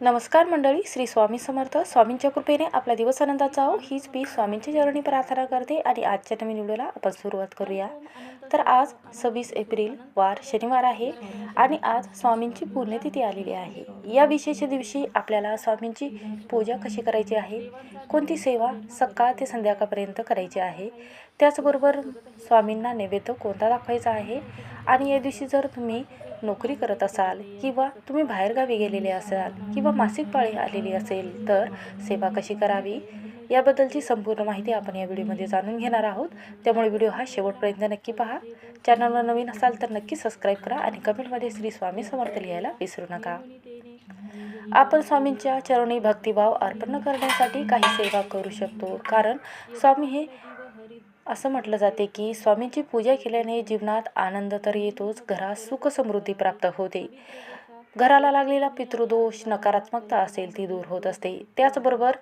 नमस्कार मंडळी श्री स्वामी समर्थ. स्वामींच्या कृपेने आपला दिवस आनंदाचा जाओ हीच मी स्वामींच्या चरणी प्रार्थना करते आणि आजच्या नवीन व्हिडिओला आपण सुरुवात करूया. तर आज सव्वीस एप्रिल वार शनिवार आहे आणि आज स्वामींची पुण्यतिथी आलेली आहे. या विशेष दिवशी आपल्याला स्वामींची पूजा कशी करायची आहे? कोणती सेवा सकाळ ते संध्याकाळपर्यंत करायची आहे? त्याचबरोबर स्वामींना नैवेद्य कोणता दाखवायचा आहे? आणि या दिवशी जर तुम्ही नोकरी करत असाल किंवा तुम्ही बाहेरगावी गेलेले असाल किंवा मासिक पाळी आलेली असेल तर सेवा कशी करावी? याबद्दलची संपूर्ण माहिती आपण या व्हिडिओमध्ये जाणून घेणार आहोत. त्यामुळे व्हिडिओ हा शेवटपर्यंत नक्की पहा. चॅनलवर नवीन असाल तर नक्की सबस्क्राईब करा आणि कमेंटमध्ये श्री स्वामी समर्थ लिहायला विसरू नका. आपण स्वामींच्या चरणी भक्तिभाव अर्पण करण्यासाठी काही सेवा करू शकतो. कारण स्वामी हे असं म्हटलं जाते की स्वामींची पूजा केल्याने जीवनात आनंद तर येतोच घरात सुख समृद्धी प्राप्त होते. घराला लागलेला पितृदोष नकारात्मकता असेल ती दूर होत असते. त्याचबरोबर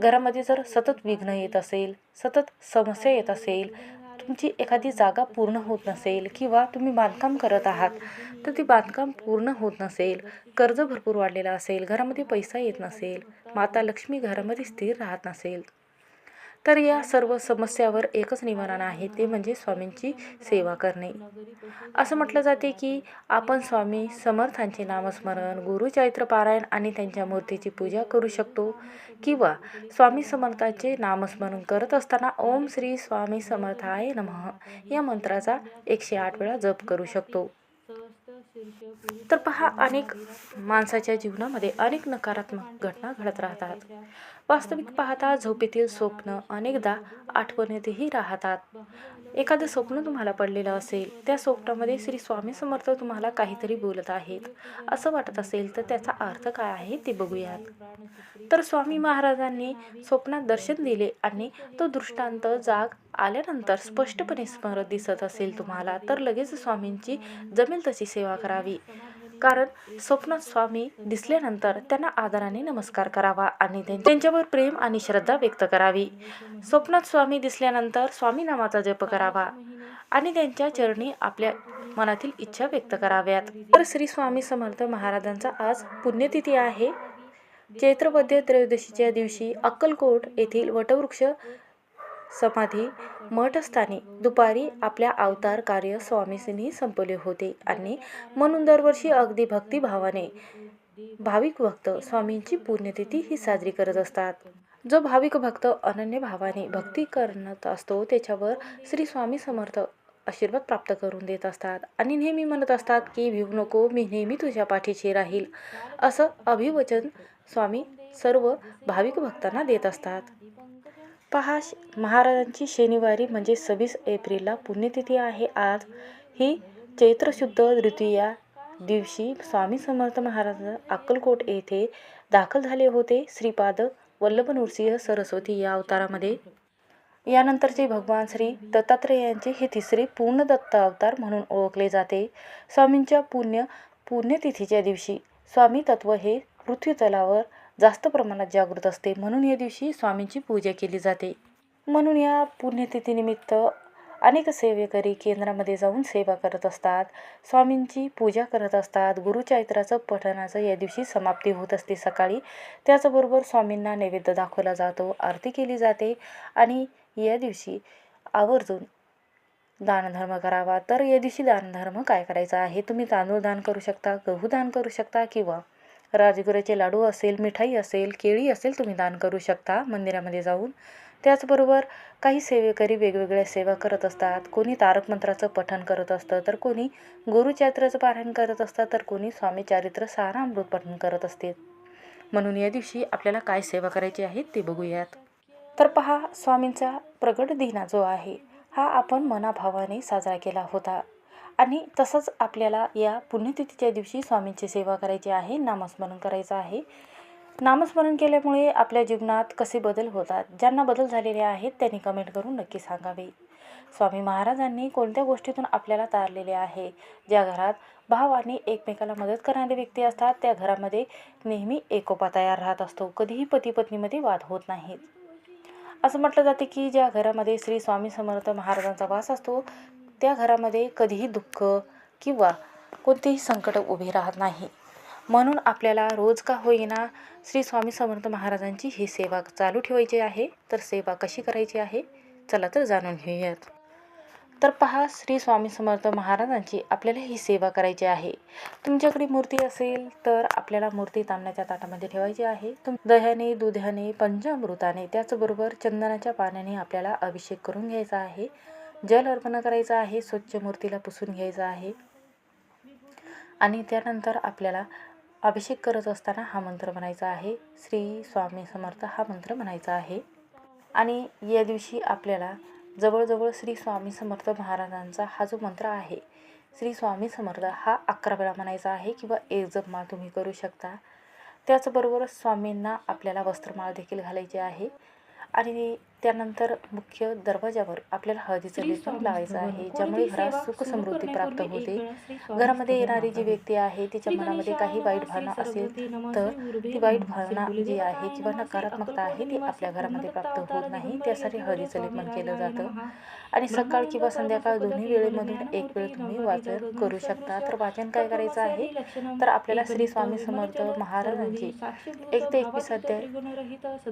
घरामध्ये जर सतत विघ्न येत असेल सतत समस्या येत असेल तुमची एखादी जागा पूर्ण होत नसेल किंवा तुम्ही बांधकाम करत आहात तर ती बांधकाम पूर्ण होत नसेल कर्ज भरपूर वाढलेलं असेल घरामध्ये पैसा येत नसेल माता लक्ष्मी घरामध्ये स्थिर राहत नसेल. तर या सर्व समस्यावर एकच निवारण आहे ते म्हणजे स्वामींची सेवा करणे. असं म्हटलं जाते की आपण स्वामी समर्थांचे नामस्मरण गुरुचैत्र पारायण आणि त्यांच्या मूर्तीची पूजा करू शकतो किंवा स्वामी समर्थाचे नामस्मरण करत असताना ओम श्री स्वामी समर्थाय नमः या मंत्राचा एकशे आठ वेळा जप करू शकतो. तर पहा अनेक माणसाच्या जीवनामध्ये अनेक नकारात्मक घटना घडत राहतात. वास्तविक पाहता झोपेतील स्वप्न अनेकदा आठवणीतही राहतात. एखादं स्वप्न तुम्हाला पडलेलं असेल त्या स्वप्नामध्ये श्री स्वामी समर्थ तुम्हाला काहीतरी बोलत आहेत. असं वाटत असेल तर त्याचा अर्थ काय आहे ते बघूयात. तर स्वामी महाराजांनी स्वप्नात दर्शन दिले आणि तो दृष्टांत जाग आल्यानंतर स्पष्टपणे स्मरत दिसत असेल तुम्हाला तर लगेच स्वामींची जमेल तशी सेवा करावी. कारण स्वप्नात स्वामी दिसल्यानंतर त्यांना आदराने नमस्कार करावा आणि त्यां- त्यांच्यावर प्रेम आणि श्रद्धा व्यक्त करावी. स्वप्नात स्वामी दिसल्यानंतर स्वामी नामाचा जप करावा आणि त्यांच्या चरणी आपल्या मनातील इच्छा व्यक्त कराव्यात. तर श्री स्वामी समर्थ महाराजांचा आज पुण्यतिथी आहे. चैत्रमध्ये त्रयोदशीच्या दिवशी अक्कलकोट येथील वटवृक्ष समाधी मठस्थानी दुपारी आपल्या अवतार कार्य स्वामींनी संपवले होते आणि म्हणून दरवर्षी अगदी भक्तिभावाने भाविक भक्त स्वामींची पुण्यतिथी ही साजरी करत असतात. जो भाविक भक्त अनन्य भावाने भक्ती करत असतो त्याच्यावर श्री स्वामी समर्थ आशीर्वाद प्राप्त करून देत असतात आणि नेहमी म्हणत असतात की भिवू नको मी नेहमी तुझ्या पाठीशी राहील. असं अभिवचन स्वामी सर्व भाविक भक्तांना देत असतात. पहा श- महाराजांची शनिवारी म्हणजे सव्वीस एप्रिलला पुण्यतिथी आहे. आज ही चैत्रशुद्ध द्वितीया दिवशी स्वामी समर्थ महाराज अक्कलकोट येथे दाखल झाले होते. श्रीपाद वल्लभ नृसिंह सरस्वती या अवतारामध्ये. यानंतरचे भगवान श्री दत्तात्रेयांचे हे तिसरे पूर्ण दत्त अवतार म्हणून ओळखले जाते. स्वामींच्या पुण्य पुण्यतिथीच्या दिवशी स्वामी तत्व हे पृथ्वीतलावर जास्त प्रमाणात जागृत असते. म्हणून या दिवशी स्वामींची पूजा केली जाते. म्हणून या पुण्यतिथीनिमित्त अनेक सेवेकरी केंद्रामध्ये जाऊन सेवा करत असतात. स्वामींची पूजा करत असतात. गुरुचैत्राचं पठणाचं या दिवशी समाप्ती होत असते सकाळी. त्याचबरोबर स्वामींना नैवेद्य दाखवला जातो आरती केली जाते आणि या दिवशी आवर्जून दानधर्म करावा. तर या दिवशी दानधर्म काय करायचा आहे? तुम्ही तांदूळ दान करू शकता गहू दान करू शकता किंवा राजगिराचे लाडू असेल मिठाई असेल केळी असेल तुम्ही दान करू शकता मंदिरामध्ये जाऊन. त्याचबरोबर काही सेवेकरी वेगवेगळ्या सेवा करत असतात. कोणी तारक मंत्राचं पठण करत असतं तर कोणी गुरुचरित्राचं पारायण करत असतं तर कोणी स्वामी चारित्र सारामृत पठण करत असते. म्हणून या दिवशी आपल्याला काय सेवा करायची आहे ते बघूयात. तर पहा स्वामींचा प्रगट दिना जो आहे हा आपण मनाभावाने साजरा केला होता. आणि तसंच आपल्याला या पुण्यतिथीच्या दिवशी स्वामींची सेवा करायची आहे नामस्मरण करायचं आहे. नामस्मरण केल्यामुळे आपल्या जीवनात कसे बदल होतात ज्यांना बदल झालेले आहेत त्यांनी कमेंट करून नक्की सांगावे. स्वामी महाराजांनी कोणत्या गोष्टीतून आपल्याला तारलेले आहे? ज्या घरात भाव आणि एकमेकाला मदत करणारे व्यक्ती असतात त्या घरामध्ये नेहमी एकोपा तयार राहत असतो कधीही पती पत्नीमध्ये वाद होत नाहीत. असं म्हटलं जाते की ज्या घरामध्ये श्री स्वामी समर्थ महाराजांचा वास असतो त्या घरामध्ये कधीही दुःख किंवा कोणतेही संकट उभे राहत नाही. म्हणून आपल्याला रोज का होईना श्री स्वामी समर्थ महाराजांची ही सेवा चालू ठेवायची आहे. तर सेवा कशी करायची आहे? चला तर जाणून घेऊयात. तर पहा श्री स्वामी समर्थ महाराजांची आपल्याला ही सेवा करायची आहे. तुमच्याकडे मूर्ती असेल तर आपल्याला मूर्ती तांबण्याच्या ताटामध्ये ठेवायची आहे. तुम दह्याने दुध्याने पंचामृताने त्याचबरोबर चंदनाच्या पाण्याने आपल्याला अभिषेक करून घ्यायचा आहे. जल अर्पण करायचं आहे स्वच्छ मूर्तीला पुसून घ्यायचं आहे. आणि त्यानंतर आपल्याला अभिषेक करत असताना हा मंत्र म्हणायचा आहे. श्री स्वामी समर्थ हा मंत्र म्हणायचा आहे. आणि या दिवशी आपल्याला जवळजवळ श्री स्वामी समर्थ महाराजांचा हा जो मंत्र आहे श्री स्वामी समर्थ हा अकरा वेळा म्हणायचा आहे किंवा एक जपमाळ तुम्ही करू शकता. त्याचबरोबर स्वामींना आपल्याला वस्त्रमाळ देखील घालायची आहे. आणि त्यानंतर मुख्य दरवाजावर आपल्याला हळदीचं लेपन लावायचं आहे. ज्यामुळे घरात सुख समृद्धी प्राप्त होते. घरामध्ये येणारी जी व्यक्ती आहे तिच्या मनामध्ये काही वाईट भावना असेल तर ती वाईट भावना जी आहे किंवा नकारात्मकता आहे ती आपल्या घरामध्ये प्राप्त होत नाही. त्यासाठी हळदीचं लेपन केलं जातं. आणि सकाळ किंवा संध्याकाळ दोन्ही वेळेमधून एक वेळ तुम्ही वाचन करू शकता. तर वाचन काय करायचं आहे? तर आपल्याला श्री स्वामी समर्थ महाराजांची एक ते एकवीस अध्याय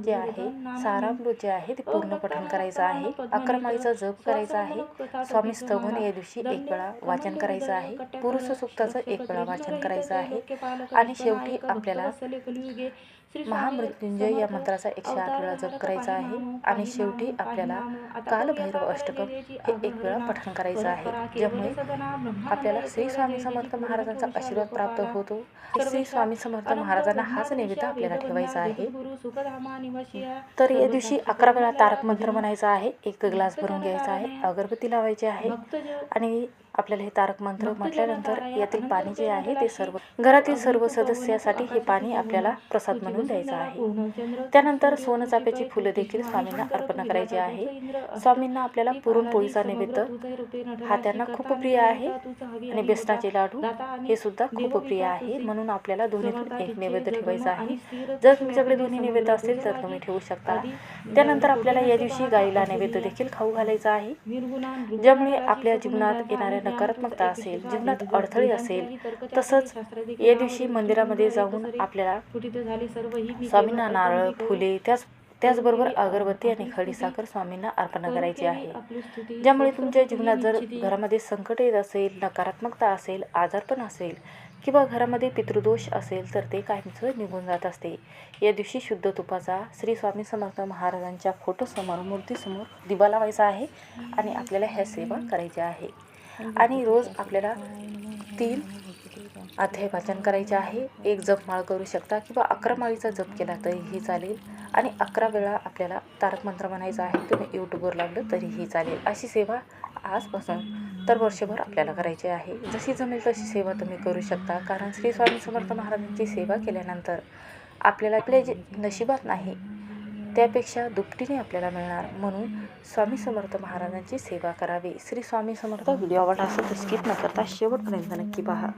जे आहे सारामृत जे आहे ते पूर्ण पठण करायचं आहे. अकरा जप करायचा आहे. स्वामी स्थगून या दिवशी एक वेळा वाचन करायचं आहे. पुरुष सुक्ताचं एक वेळा वाचन करायचं आहे. आणि शेवटी आपल्याला महामृत्युंजय या मंत्राचा एकशे आठ वेळा जप करायचा आहे. आणि शेवटी आपल्याला कालभैरव अष्टकम हे एक वेळा पठण करायचं आहे. ज्यामुळे आपल्याला श्री स्वामी समर्थ महाराजांचा आशीर्वाद प्राप्त होतो. श्री स्वामी समर्थ महाराजांना हाच नैवेद्य आपल्याला ठेवायचा आहे. तर या दिवशी अकरा वेळा तारक मंत्र म्हणायचा आहे. एक ग्लास भरून घ्यायचा आहे. अगरबत्ती लावायची आहे. आणि आपल्याला हे तारक मंत्र म्हटल्यानंतर यातील पाणी जे आहे ते सर्व घरातील सर्व सदस्यासाठी हे पाणी आपल्याला प्रसाद म्हणून द्यायचं आहे. त्यानंतर सोनचाफ्याची फुलं देखील स्वामींना अर्पण करायची आहे. स्वामींना आपल्याला पुरणपोळीचा नैवेद्य हा त्यांना खूप प्रिय आहे. आणि बेसनाचे लाडू हे सुद्धा खूप प्रिय आहे. म्हणून आपल्याला दोन्हीतून एक नैवेद्य ठेवायचा आहे. जर तुमच्याकडे दोन्ही नैवेद्य असेल तर तुम्ही ठेवू शकता. त्यानंतर आपल्याला या दिवशी गाईला नैवेद्य देखील खाऊ घालायचा आहे. ज्यामुळे आपल्या जीवनात येणाऱ्या नकारात्मकता असेल जीवनात अडथळे असेल तसंच या दिवशी मंदिरामध्ये जाऊन आपल्याला स्वामींना नारळ फुले त्याच त्याचबरोबर अगरबत्ती आणि खडीसाखर स्वामींना अर्पण करायची आहे. ज्यामुळे तुमच्या जीवनात जर घरामध्ये संकट येत असेल नकारात्मकता असेल आजारपण असेल किंवा घरामध्ये पितृदोष असेल तर ते कायमचं निघून जात असते. या दिवशी शुद्ध तुपाचा श्री स्वामी समर्थ महाराजांच्या फोटोसमोर मूर्तीसमोर दिवा लावायचा आहे आणि आपल्याला ह्या सेवा करायच्या आहे. आणि रोज आपल्याला तीन अध्याय वाचन करायचे आहे. एक जप माळ करू शकता किंवा अकरा माळीचा जप केला तरीही चालेल. आणि अकरा वेळा आपल्याला तारक मंत्र म्हणायचा आहे. तुम्ही यूट्यूबवर लावलं तरीही चालेल. अशी सेवा आजपासून तर वर्षभर आपल्याला करायची आहे. जशी जमेल तशी सेवा तुम्ही करू शकता. कारण श्री स्वामी समर्थ महाराजांची सेवा केल्यानंतर आपल्याला आपल्या जे नशिबात नाही त्यापेक्षा दुपटीने आपल्याला मिळणार. म्हणून स्वामी समर्थ महाराजांची सेवा करावी. श्री स्वामी समर्थ व्हिडिओ आवडला असेल तर स्किप न करता शेवटपर्यंत नक्की पहा.